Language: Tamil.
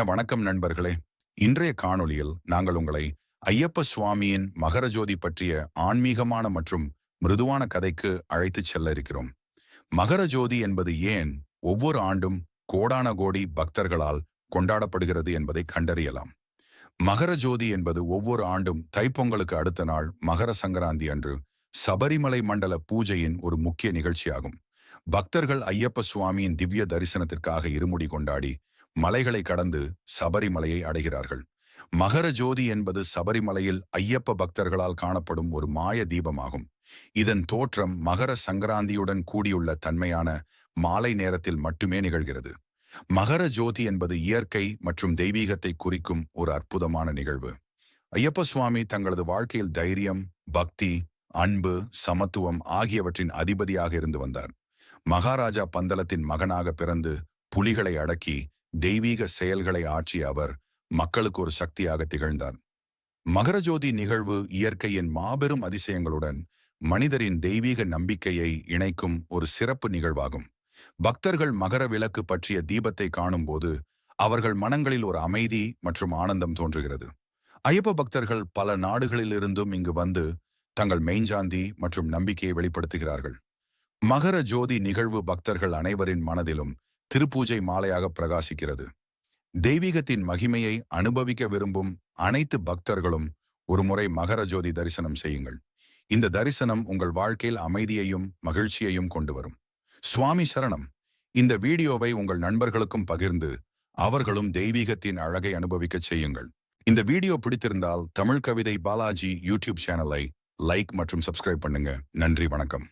வணக்கம் நண்பர்களே. இன்றைய காணொளியில் நாங்கள் உங்களை ஐயப்ப சுவாமியின் மகரஜோதி பற்றிய ஆன்மீகமான மற்றும் மிருதுவான கதைக்கு அழைத்துச் செல்ல இருக்கிறோம். மகரஜோதி என்பது ஏன் ஒவ்வொரு ஆண்டும் கோடான கோடி பக்தர்களால் கொண்டாடப்படுகிறது என்பதை கண்டறியலாம். மகரஜோதி என்பது ஒவ்வொரு ஆண்டும் தைப்பொங்கலுக்கு அடுத்த நாள் மகர சங்கராந்தி அன்று சபரிமலை மண்டல பூஜையின் ஒரு முக்கிய நிகழ்ச்சியாகும். பக்தர்கள் ஐயப்ப சுவாமியின் திவ்ய தரிசனத்திற்காக இருமுடி கொண்டாடி மலைகளை கடந்து சபரிமலையை அடைகிறார்கள். மகர ஜோதி என்பது சபரிமலையில் ஐயப்ப பக்தர்களால் காணப்படும் ஒரு மாய தீபமாகும். இதன் தோற்றம் மகர சங்கராந்தியுடன் கூடியுள்ள தன்மையான மாலை நேரத்தில் மட்டுமே நிகழ்கிறது. மகர ஜோதி என்பது இயற்கை மற்றும் தெய்வீகத்தை குறிக்கும் ஒரு அற்புதமான நிகழ்வு. ஐயப்ப சுவாமி தங்களது வாழ்க்கையில் தைரியம் பக்தி அன்பு சமத்துவம் ஆகியவற்றின் அதிபதியாக இருந்து வந்தார். மகாராஜா பந்தலத்தின் மகனாக பிறந்து புலிகளை அடக்கி தெய்வீக செயல்களை ஆற்றிய அவர் மக்களுக்கு ஒரு சக்தியாக திகழ்ந்தார். மகரஜோதி நிகழ்வு இயற்கையின் மாபெரும் அதிசயங்களுடன் மனிதரின் தெய்வீக நம்பிக்கையை இணைக்கும் ஒரு சிறப்பு நிகழ்வாகும். பக்தர்கள் மகர விளக்கு பற்றிய தீபத்தை காணும்போது அவர்கள் மனங்களில் ஒரு அமைதி மற்றும் ஆனந்தம் தோன்றுகிறது. ஐயப்ப பக்தர்கள் பல நாடுகளிலிருந்தும் இங்கு வந்து தங்கள் மெய்ஞ்சாந்தி மற்றும் நம்பிக்கையை வெளிப்படுத்துகிறார்கள். மகர ஜோதி நிகழ்வு பக்தர்கள் அனைவரின் மனதிலும் திருப்பூஜை மாலையாக பிரகாசிக்கிறது. தெய்வீகத்தின் மகிமையை அனுபவிக்க விரும்பும் அனைத்து பக்தர்களும் ஒருமுறை மகர ஜோதி தரிசனம் செய்யுங்கள். இந்த தரிசனம் உங்கள் வாழ்க்கையில் அமைதியையும் மகிழ்ச்சியையும் கொண்டு வரும். சுவாமி சரணம். இந்த வீடியோவை உங்கள் நண்பர்களுக்கும் பகிர்ந்து அவர்களும் தெய்வீகத்தின் அழகை அனுபவிக்கச் செய்யுங்கள். இந்த வீடியோ பிடித்திருந்தால் தமிழ் கவிதை பாலாஜி யூடியூப் சேனலை லைக் மற்றும் சப்ஸ்கிரைப் பண்ணுங்க. நன்றி வணக்கம்.